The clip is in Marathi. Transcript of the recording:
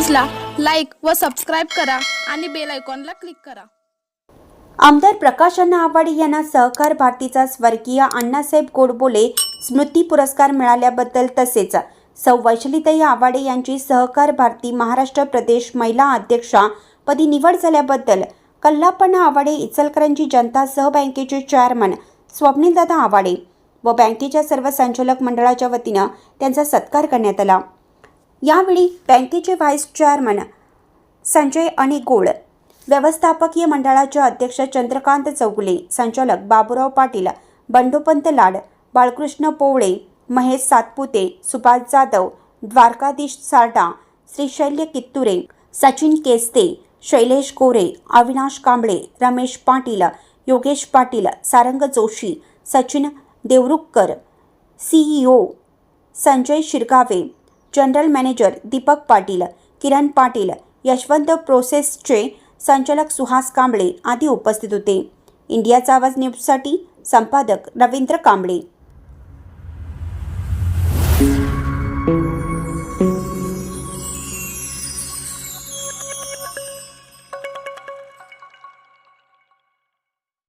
व सबस्क्राईब करा आणि बेल आयकॉनला क्लिक करा. आमदार प्रकाश अण्णा आवाडे यांना सहकार भारतीचा स्वर्गीय अण्णासाहेब गोडबोले स्मृती पुरस्कार मिळाल्याबद्दल तसेच सौ वैशलीताई आवाडे यांची सहकार भारती महाराष्ट्र प्रदेश महिला अध्यक्षापदी निवड झाल्याबद्दल कल्लापण्णा आवाडे इचलकरांची जनता सह बँकेचे चेअरमन स्वप्नीलदादा आवाडे व बँकेच्या सर्व संचालक मंडळाच्या वतीनं त्यांचा सत्कार करण्यात आला. यावेळी बँकेचे व्हाईस चेअरमन संजय अणिगोळ व्यवस्थापकीय मंडळाचे अध्यक्ष चंद्रकांत चौगुले संचालक Baburao Patil Bandopant Lad Balkrishna Powale Mahesh Satpute Subhash Jadhav Dwarkadhish Sarda Shrishailya Kitture Sachin Keste Shailesh Gore Avinash Kamble Ramesh Patil Yogesh Patil Sarang Joshi Sachin Deorukhkar CEO Sanjay Shirgave general manager Deepak Patil Kiran Patil Yashwant प्रोसेसचे संचालक सुहास कांबळे आदी उपस्थित होते. इंडियाचा आवाज न्यूजसाठी संपादक रवींद्र कांबळे.